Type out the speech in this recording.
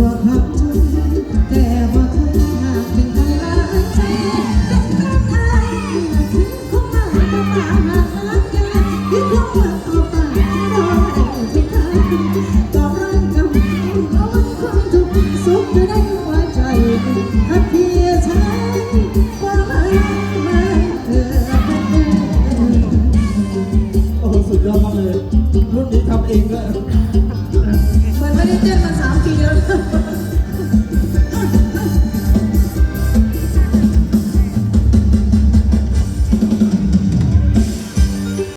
ตัวขับชนแต่บ่เคยหากเป็นใครลายใจเป็นกำลังอายถึงคงมาต้องมาหากันยึดลงมาเอาตายรอได้เป็นทางบอรักกับเอาวันความทุกสุขอยู่ในหัวใจหากเพียงฉันว่ามันมันเธอเป็นเองโอ้สุดยอดมากเลยรุ่นนี้ทำเองด้วย ไม่ได้เต้นมาสามปีแล้ว